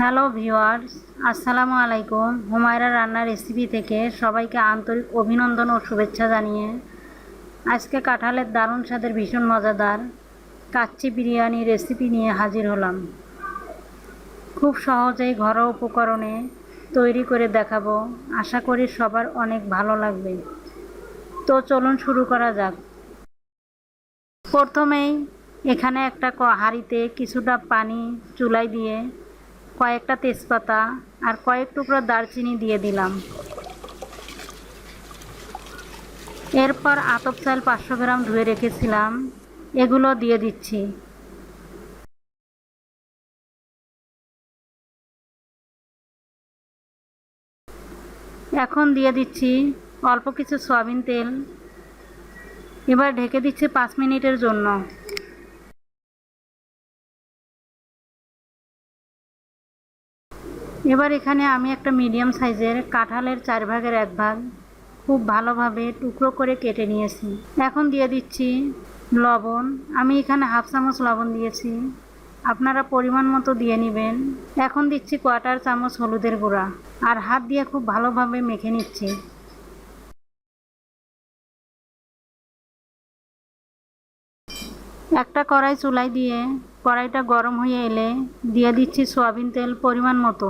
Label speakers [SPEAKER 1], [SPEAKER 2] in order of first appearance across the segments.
[SPEAKER 1] Hello viewers, আসসালামু আলাইকুম। হুমায়রা রান্নার রেসিপি থেকে সবাইকে আন্তরিক অভিনন্দন ও শুভেচ্ছা জানিয়ে আজকে কাঁঠালের দারুণ স্বাদের ভীষণ মজাদার কাচ্চি বিরিয়ানি রেসিপি নিয়ে হাজির হলাম। খুব সহজেই ঘরোয়া উপকরণে তৈরি করে দেখাবো। আশা করি সবার অনেক ভালো লাগবে। তো চলুন শুরু করা যাক। প্রথমেই এখানে একটা হাঁড়িতে কিছুটা পানি চুলাই দিয়ে কয়েকটা তেজপাতা আর কয়েক টুকরো দারচিনি দিয়ে দিলাম। এরপর আতপ চাল পাঁচশো গ্রাম ধুয়ে রেখেছিলাম। এগুলো দিয়ে দিচ্ছি। এখন দিয়ে দিচ্ছি অল্প কিছু সয়াবিন তেল। এবার ঢেকে দিচ্ছি পাঁচ মিনিটের জন্য। এবার এখানে আমি একটা মিডিয়াম সাইজের কাঁঠালের চার ভাগের এক ভাগ খুব ভালোভাবে টুকরো করে কেটে নিয়েছি। এখন দিয়ে দিচ্ছি লবণ। আমি এখানে হাফ চামচ লবণ দিয়েছি। আপনারা পরিমাণ মতো দিয়ে নেবেন। এখন দিচ্ছি কোয়াটার চামচ হলুদের গুঁড়া। আর হাত দিয়ে খুব ভালোভাবে মেখে নিচ্ছি। একটা কড়াই চুলাই দিয়ে কড়াইটা গরম হয়ে এলে দিয়ে দিচ্ছি সয়াবিন তেল পরিমাণ মতো।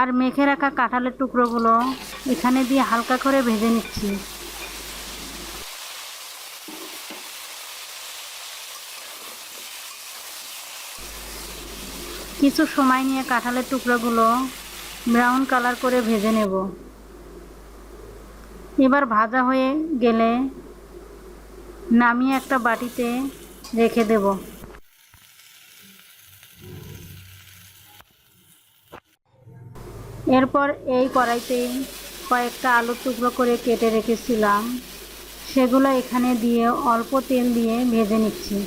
[SPEAKER 1] আর মেখে রাখা কাঁঠালের টুকরোগুলো এখানে দিয়ে হালকা করে ভেজে নিচ্ছি। কিছু সময় নিয়ে কাঁঠালের টুকরোগুলো ব্রাউন কালার করে ভেজে নেব। এবার ভাজা হয়ে গেলে নামিয়ে একটা বাটিতে রেখে দেব। এরপর এই কড়াইতেই কয়েকটা আলুর টুকরো করে কেটে রেখেছিলাম। সেগুলো এখানে দিয়ে অল্প তেল দিয়ে ভেজে নিচ্ছি।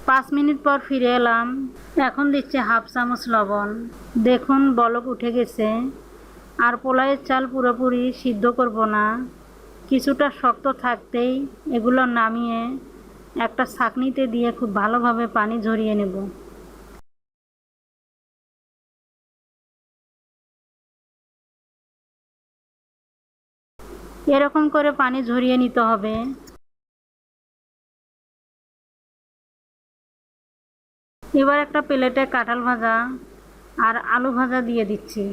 [SPEAKER 1] পাঁচ মিনিট পর ফিরে এলাম। এখন দিচ্ছে হাফ চামচ লবণ। দেখুন, বলক উঠে গেছে। আর পোলাইয়ের চাল পুরোপুরি সিদ্ধ করব না। কিছুটা শক্ত থাকতেই এগুলো নামিয়ে একটা ছাঁকনিতে দিয়ে খুব ভালোভাবে পানি ঝরিয়ে নেব। এরকম করে পানি ঝরিয়ে নিতে হবে। এবার একটা প্লেটে কাঁঠাল ভাজা আর আলু ভাজা দিয়ে দিচ্ছি।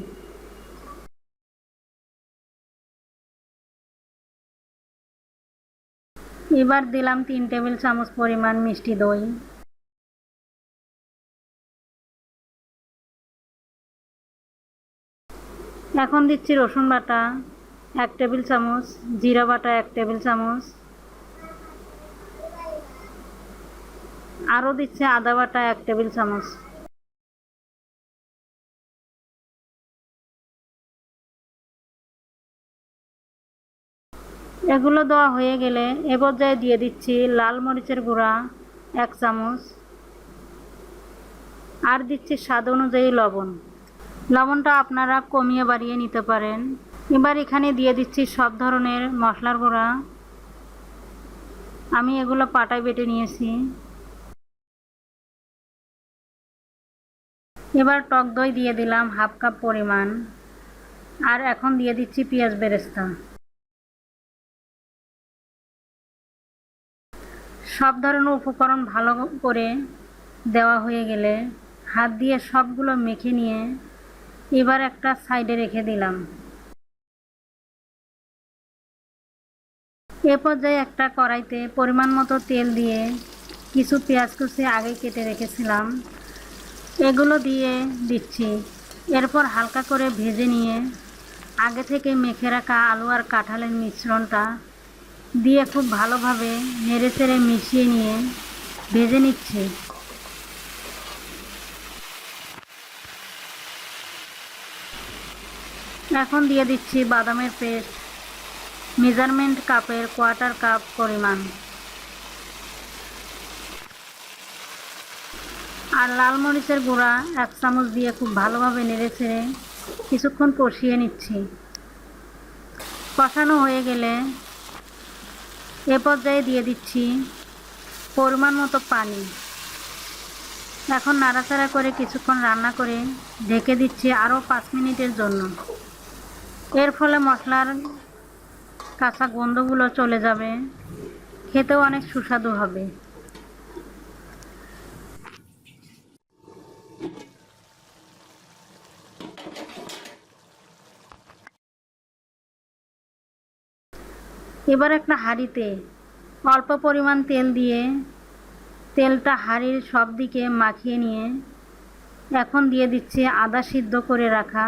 [SPEAKER 1] এবার দিলাম তিন টেবিল চামচ পরিমাণ মিষ্টি দই। এখন দিচ্ছি রসুন বাটা, এক টেবিল চামচ, জিরা বাটা, এক টেবিল চামচ। আরও দিচ্ছে আদা বাটা, এক টেবিল চামচ। এগুলো দেওয়া হয়ে গেলে এ পর্যায়ে দিয়ে দিচ্ছি লাল মরিচের গুঁড়া, এক চামচ। আর দিচ্ছি স্বাদ অনুযায়ী লবণ। লবণটা আপনারা কমিয়ে বাড়িয়ে নিতে পারেন। এবার এখানে দিয়ে দিচ্ছি সব ধরনের মশলার গুঁড়া। আমি এগুলো পাটায় বেটে নিয়েছি। এবার টক দই দিয়ে দিলাম হাফ কাপ পরিমাণ। আর এখন দিয়ে দিচ্ছি পেঁয়াজ বেরেস্তা। সব ধরনের উপকরণ ভালো করে দেওয়া হয়ে গেলে হাত দিয়ে সবগুলো মেখে নিয়ে এবার একটা সাইডে রেখে দিলাম। এ পর্যায়ে একটা কড়াইতে পরিমাণ মতো তেল দিয়ে কিছু পেঁয়াজ কুচি আগে কেটে রেখেছিলাম। এগুলো দিয়ে দিচ্ছি। এরপর হালকা করে ভেজে নিয়ে আগে থেকে মেখে রাখা আলু আর কাঁঠালের মিশ্রণটা দিয়ে খুব ভালোভাবে নেড়ে চেড়ে মিশিয়ে নিয়ে ভেজে নিচ্ছে। এখন দিয়ে দিচ্ছি বাদামের পেস্ট। মেজারমেন্ট কাপের কোয়ার্টার কাপ পরিমাণ। আর লাল মরিচের গুঁড়া এক চামচ দিয়ে খুব ভালোভাবে নেড়ে ছেড়ে কিছুক্ষণ কষিয়ে নিচ্ছি। কষানো হয়ে গেলে এ পর্যায়ে দিয়ে দিচ্ছি পরিমাণ মতো পানি। এখন নাড়াচাড়া করে কিছুক্ষণ রান্না করে ঢেকে দিচ্ছি আরও পাঁচ মিনিটের জন্য। এর ফলে মশলার কাঁচা গন্ধগুলো চলে যাবে, খেতেও অনেক সুস্বাদু হবে। এবার একটা হাঁড়িতে অল্প পরিমাণ তেল দিয়ে তেলটা হাঁড়ির সব দিকে মাখিয়ে নিয়ে এখন দিয়ে দিচ্ছি আদা সিদ্ধ করে রাখা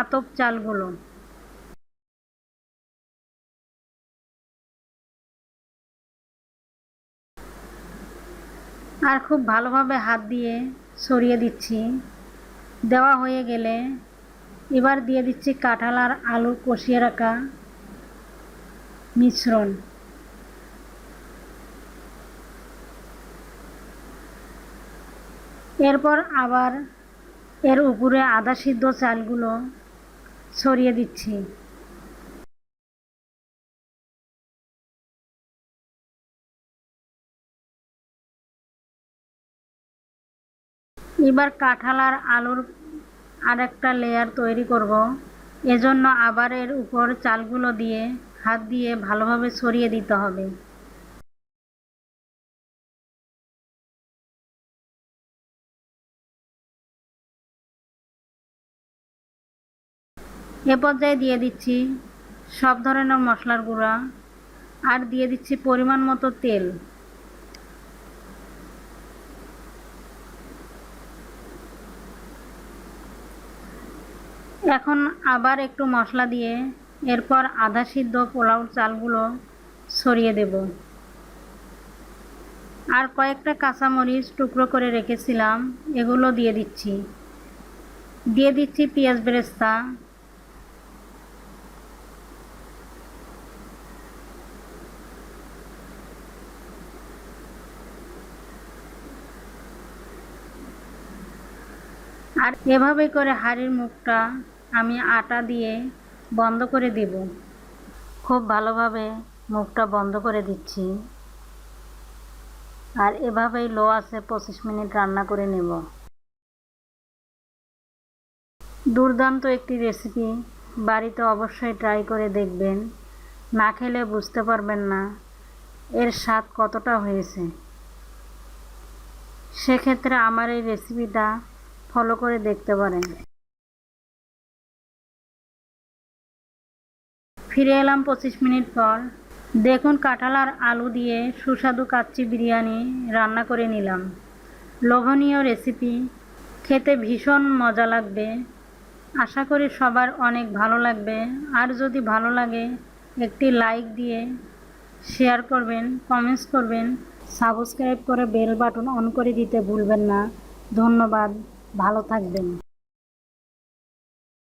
[SPEAKER 1] আতপ চালগুলো। আর খুব ভালোভাবে হাত দিয়ে সরিয়ে দিচ্ছি। দেওয়া হয়ে গেলে এবার দিয়ে দিচ্ছি কাঁঠাল আর আলু কষিয়ে রাখা মিশ্রণ। এরপর আবার এর উপরে আদা সিদ্ধ চালগুলো ছড়িয়ে দিচ্ছি। এবার কাঁঠাল আর আলুর আরেকটা লেয়ার তৈরি করব। এজন্য আবার এর উপর চালগুলো দিয়ে হাত দিয়ে ভালোভাবে ছড়িয়ে দিতে হবে। এ পর্যায়ে দিয়ে দিচ্ছি সব ধরনের মশলার গুঁড়া আর দিয়ে দিচ্ছি পরিমাণ মতো তেল। এখন আবার একটু মশলা দিয়ে এরপর আধা সিদ্ধ পোলাও চালগুলো ছড়িয়ে দেব। আর কয়েকটা কাঁচামরিচ টুকরো করে রেখেছিলাম, এগুলো দিয়ে দিচ্ছি। দিয়ে দিচ্ছি পেঁয়াজ বেরেস্তা। আর এভাবে করে হাড়ির মুখটা আমি আটা দিয়ে বন্ধ করে দেব। খুব ভালোভাবে মুখটা বন্ধ করে দিচ্ছি। আর এভাবেই লো আছে পঁচিশ মিনিট রান্না করে নেব। দুর্দান্ত একটি রেসিপি বাড়িতে অবশ্যই ট্রাই করে দেখবেন। না খেলে বুঝতে পারবেন না এর স্বাদ কতটা হয়েছে। সেক্ষেত্রে আমার এই রেসিপিটা ফলো করে দেখতে পারেন। ফিরে এলাম পঁচিশ মিনিট পর। দেখুন কাঁঠাল আর আলু দিয়ে সুস্বাদু কাচ্চি বিরিয়ানি রান্না করে নিলাম। লোভনীয় রেসিপি খেতে ভীষণ মজা লাগবে। আশা করি সবার অনেক ভালো লাগবে। আর যদি ভালো লাগে, একটি লাইক দিয়ে শেয়ার করবেন কমেন্টস করবেন। সাবস্ক্রাইব করে বেল বাটন অন করে দিতে ভুলবেন না। ধন্যবাদ। ভালো থাকবেন।